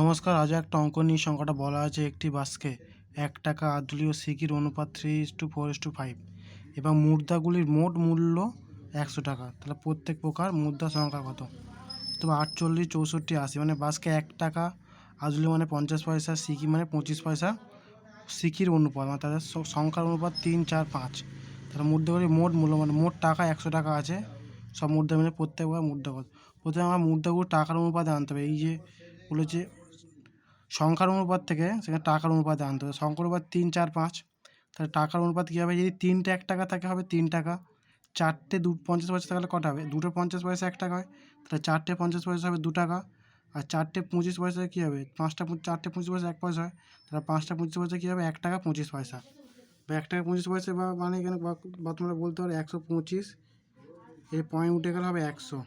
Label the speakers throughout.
Speaker 1: নমস্কার, আজ একটা অঙ্ক নিয়ে সংখ্যাটা বলা আছে একটি বাসকে এক টাকা আদলীয় সিকির অনুপাত three is to four is to five এবং মুদ্রাগুলির মোট মূল্য একশো টাকা। তাহলে প্রত্যেক প্রকার মুদ্রা সংখ্যা কত? তবে আটচল্লিশ, চৌষট্টি, আশি। মানে বাসকে এক টাকা আদলীয় মানে পঞ্চাশ পয়সা সিকি মানে পঁচিশ পয়সা। সিকির অনুপাত মানে তাদের সংখ্যার অনুপাত তিন, চার, পাঁচ। তাহলে মুদ্রাগুলির মোট মূল্য মানে মোট টাকা একশো টাকা আছে। সব মুদ্রা মিলে প্রত্যেকবার মুদ্রা কত? প্রথমে আমার মুদ্রাগুলো টাকার অনুপাতে আনতে হবে। এই যে বলেছে সংখ্যার অনুপাত থেকে সেখানে টাকার অনুপাতে আনতে হবে। সংখ্যার অনুপাত তিন, চার, পাঁচ। তাহলে টাকার অনুপাত কী হবে? যদি তিনটে এক টাকা থাকে হবে তিন টাকা। চারটে দু, পঞ্চাশ পয়সা থাকলে কটা হবে? দুটো পঞ্চাশ পয়সা এক টাকা হয়। তাহলে চারটে পঞ্চাশ পয়সা হবে দু টাকা। আর চারটে পঁচিশ পয়সা কী হবে? পাঁচটা চারটে পঁচিশ পয়সা এক পয়সা হয়। তাহলে পাঁচটা পঁচিশ পয়সা কী হবে? এক টাকা পঁচিশ পয়সা। বা এক টাকা পঁচিশ পয়সা বা মানে এখানে বা- তোমরা বলতে পারো একশো পঁচিশ। এই পয়েন্ট উঠে গেলে হবে একশো।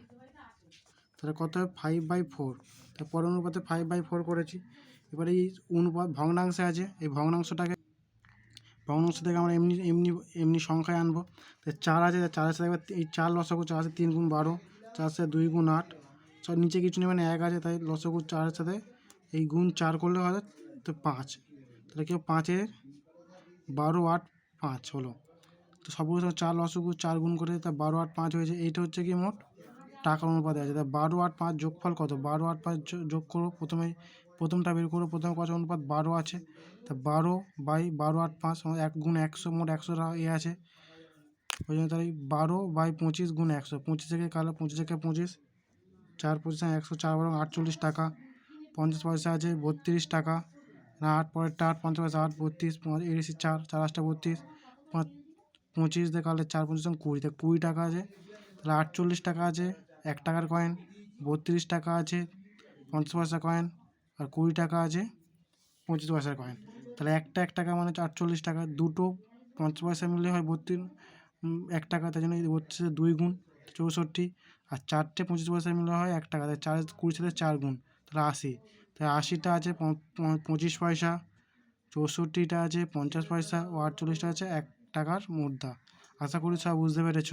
Speaker 1: তাহলে কত হবে? ফাইভ বাই ফোর তার পরের অনুপাতে ফাইভ বাই ফোর করেছি। এবারে এই অনুপাত ভগ্নাংশে আছে। এই ভগ্নাংশটাকে, ভগ্নাংশ থেকে আমরা এমনি এমনি এমনি সংখ্যায় আনব। তো চার আছে চার আছে একবার এই চার লসগু চার আছে তিন গুণ বারো, চার আছে দুই গুণ আট। সব নিচে কিছু নেই মানে এক আছে, তাই লসগু চারের সাথে এই গুণ চার করলে হয় তো পাঁচ। তাহলে কেউ পাঁচের বারো, আট, পাঁচ হলো। তো সবগুলো সব চার লসগু চার গুণ করে, তা বারো, আট, পাঁচ হয়েছে। এইটা হচ্ছে কি মোট? টাকার অনুপাতে আছে। তা বারো আট পাঁচ যোগফল কত? বারো আট পাঁচ যোগ করো প্রথমে, প্রথমটা বের করো, প্রথমে কত অনুপাত? বারো আছে। তা বারো বাই বারো আট পাঁচ এক গুণ একশো, মোট একশো এ আছে। ওই জন্য তাহলে বারো বাই পঁচিশ গুণ একশো। পঁচিশ থেকে কালো, পঁচিশ থেকে পঁচিশ। চার পঁচিশ একশো চার বরং আটচল্লিশ টাকা। পঞ্চাশ পয়সা আছে, বত্রিশ টাকা। না, আট পরেরটা আট, পঞ্চাশ পয়সা আট, বত্রিশ এড়িশি চার চার আটটা বত্রিশ। পাঁচ পঁচিশ দিয়ে কালে চার সঙ্গে কুড়ি। তা কুড়ি টাকা আছে। তাহলে আটচল্লিশ টাকা আছে। এক টাকার কয়েন বত্রিশ টাকা আছে, পঞ্চাশ পয়সা কয়েন আর কুড়ি টাকা আছে, পঁচিশ পয়সার কয়েন তাহলে একটা এক টাকা মানে হচ্ছে আটচল্লিশ টাকা, দুটো পঞ্চাশ পয়সা মিললে হয় বত্রিশ এক টাকা তাই জন্য বত্রিশে দুই গুণ চৌষট্টি, আর চারটে পঁচিশ পয়সা মিললে হয় এক টাকা তাই চার কুড়ির সাথে চার গুণ, তাহলে আশি। তাই আশিটা আছে পঁচিশ পয়সা, চৌষট্টিটা আছে, পঞ্চাশ পয়সা, ও আটচল্লিশটা আছে, এক টাকার মুদ্রা আশা করি সব বুঝতে পেরেছ।